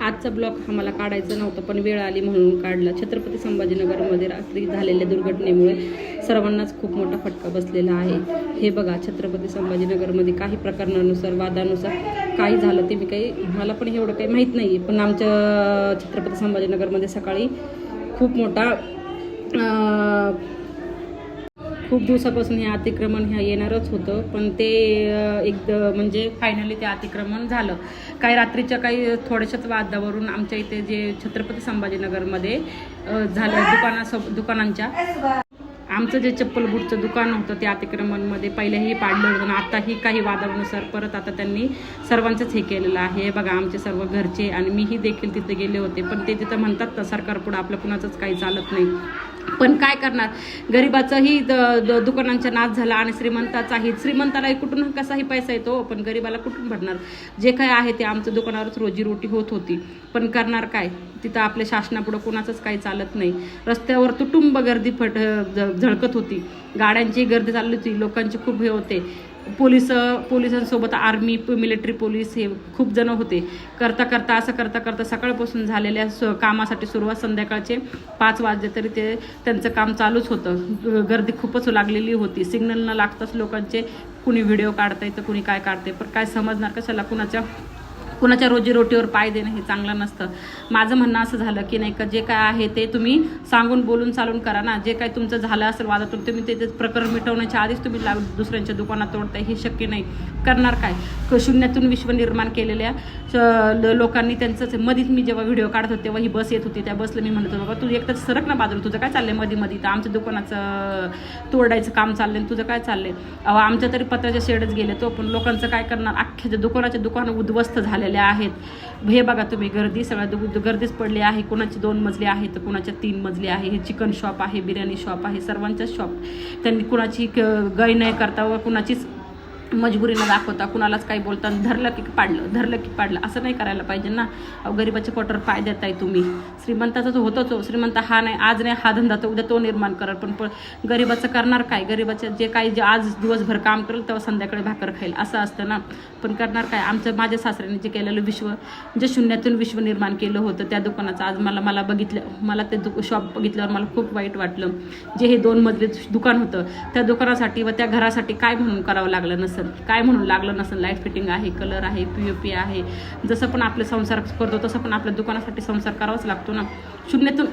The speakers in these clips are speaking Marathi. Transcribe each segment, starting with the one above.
आजचा ब्लॉग आम्हाला काढायचा नव्हता पण वेळ आली म्हणून काढला. छत्रपती संभाजीनगरमध्ये रात्री झालेल्या दुर्घटनेमुळे सर्वांनाच खूप मोठा फटका बसलेला आहे. हे बघा छत्रपती संभाजीनगरमध्ये काही प्रकरणानुसार वादानुसार काही झालं ते मी काही मला पण एवढं काही माहीत नाही आहे पण आमच्या छत्रपती संभाजीनगरमध्ये सकाळी खूप मोठा खूप दिवसापासून हे अतिक्रमण ह्या येणारच होतं पण ते अं, एक म्हणजे फायनली ते अतिक्रमण झालं. काही रात्रीच्या काही थोड्याशाच वादावरून आमच्या इथे जे छत्रपती संभाजीनगरमध्ये झालं दुकानासोब दुकानांच्या. आमचं जे चप्पल बूटचं दुकान होतं ते अतिक्रमणमध्ये पहिलेही पाडलं होतं आताही काही वादानुसार परत आता त्यांनी सर्वांचंच हे केलेलं आहे. हे बघा आमचे सर्व घरचे आणि मीही देखील तिथे गेले होते पण ते तिथं म्हणतात ना सरकारपुढं आपलं कुणाचंच काही चालत नाही. पण काय करणार? गरिबाचाही द- द- दुकानांचा नाश झाला आणि श्रीमंताचाही श्रीमंतालाही कुठून कसाही पैसा येतो पण गरिबाला कुठून भरणार? जे काय आहे ते आमचं दुकानावरच रोजीरोटी होत होती. पण करणार काय? तिथं आपल्या शासनापुढं कुणाचंच काही चालत नाही. रस्त्यावर तुटुंब गर्दी फट झळकत होती. गाड्यांची गर्दी चालली होती. लोकांचे खूप हे होते. पोलीस पोलिसांसोबत आर्मी मिलिटरी पोलीस हे खूप जण होते. करता करता असं करता करता सकाळपासून झालेल्या स- कामासाठी सुरुवात संध्याकाळचे पाच वाजले तरी ते त्यांचं काम चालूच होतं. गर्दी खूपच लागलेली होती. सिग्नल न लागताच लोकांचे कुणी व्हिडिओ काढतंय तर कुणी काय काढते पण काय समजणार कशाला कुणाच्या कुणाच्या रोजीरोटीवर पाय देणं हे चांगलं नसतं. माझं म्हणणं असं झालं की नाही का जे काय आहे ते तुम्ही सांगून बोलून चालून करा ना. जे काय तुमचं झालं असेल वादातून तुम्ही ते प्रकरण मिटवण्याच्या आधीच तुम्ही लाग दुसऱ्यांच्या दुकानात तोडताय. हे शक्य नाही. करणार काय? शून्यातून विश्व निर्माण केलेल्या श- ल- लोकांनी त्यांचंच मधीच मी जेव्हा व्हिडिओ काढत होते तेव्हा ही बस येत होती. त्या बसला मी म्हणत होतो बाबा तू एकतर सरक ना बाजूला. तुझं काय चाललंयमध्ये मध्ये तर आमच्या दुकानाचं तोडायचं काम चाललंय. आणि तुझं काय चाललंय? अहो आमच्या तरी पत्राच्या शेडच गेले तो. पण लोकांचं काय करणार? अख्ख्या दुकानाचे दुकानं उद्ध्वस्त झाले झालेले आहेत. हे बघा तुम्ही गर्दी सगळ्या गर्दीच पडली आहे. कोणाची दोन मजली आहे तर कोणाच्या तीन मजली आहे. हे चिकन शॉप आहे बिर्याणी शॉप आहे सर्वांच्याच शॉप. त्यांनी कुणाची क- गय नाही करता व कुणाचीच मजबुरीनं दाखवता कुणालाच काही बोलता धरलं की पाडलं धरलं की पाडलं असं नाही करायला पाहिजे ना. अहो गरिबाच्या पोटावर पाय देताय तुम्ही. श्रीमंताचा तो होतोच हो. श्रीमंत हा नाही आज नाही हा धंदा तो उद्या तो निर्माण करल. पण प- गरिबाचं करणार काय? गरिबाचं जे काही जे आज दिवसभर काम करेल तेव्हा संध्याकाळी भाकर खाईल. असं असतं ना. पण करणार काय? आमचं माझ्या सासऱ्याने जे केलेलं विश्व जे शून्यातून विश्व निर्माण केलं होतं त्या दुकानाचं आज मला मला बघितलं मला ते दु शॉप बघितल्यावर मला खूप वाईट वाटलं. जे हे दोन मजले दुकान होतं त्या दुकानासाठी व त्या घरासाठी काय म्हणून करावं लागलं नसेल? काय म्हणून लागलं नसेल लाइट फिटिंग आहे कलर आहे पी ओ पी आहे जसं पण आपले संसार करतो तसं पण आपल्या दुकानासाठी संसार करावाच लागतो ना. शून्यातून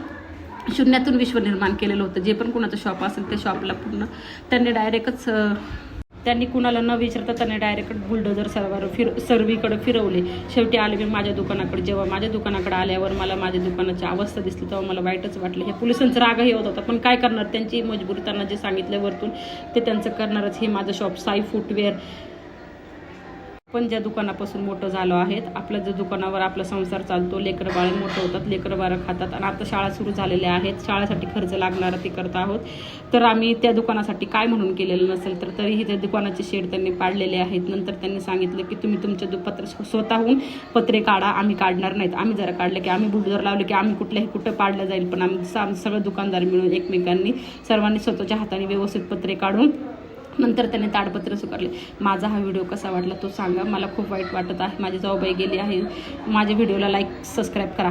शून्यातून विश्व निर्माण केलेलं होतं जे पण कुणाचं शॉप असेल त्या शॉपला पूर्ण त्यांनी डायरेक्टच त्यांनी कुणाला न विचारता त्यांनी डायरेक्ट बुलडोजर सर्वार फिर सर्वीकडे फिरवले. शेवटी आले मी माझ्या दुकानाकडे. जेव्हा माझ्या दुकानाकडे आल्यावर मला माझ्या दुकानाची अवस्था दिसली तेव्हा मला वाईटच वाटलं. हे पोलिसांचा रागही होत होता. पण काय करणार? त्यांची मजबूर त्यांना जे सांगितलं वरतून ते त्यांचं करणारच. हे माझं शॉप साई फुटवेअर पण ज्या दुकानापासून मोठं झालो आहेत आपल्या ज्या दुकानावर आपला संसार चालतो लेकरं बाळ मोठं होतात लेकरं बाळं खातात आणि आता शाळा सुरू झालेल्या आहेत शाळेसाठी खर्च लागणारा ते करत आहोत. तर आम्ही त्या दुकानासाठी काय म्हणून केलेलं नसेल तर तरीही त्या दुकानाचे शेड त्यांनी पाडलेले आहेत. नंतर त्यांनी सांगितलं की तुम्ही तुमच्या दु पत्र स्वतःहून पत्रे काढा आम्ही काढणार नाहीत. आम्ही जरा काढले की आम्ही बुलडोजर लावले की आम्ही कुठल्याही कुठं पाडलं जाईल पण आम्ही सा- सगळं दुकानदार मिळून एकमेकांनी सर्वांनी स्वतःच्या हाताने व्यवस्थित पत्रे काढून नंतर त्याने ताडपत्र स्वीकारले. माझा हा व्हिडिओ कसा वाटला तो सांगा. मला खूप वाईट वाटत आहे. माझी जाऊबाई गेली आहे. माझ्या व्हिडिओला लाईक सबस्क्राईब करा.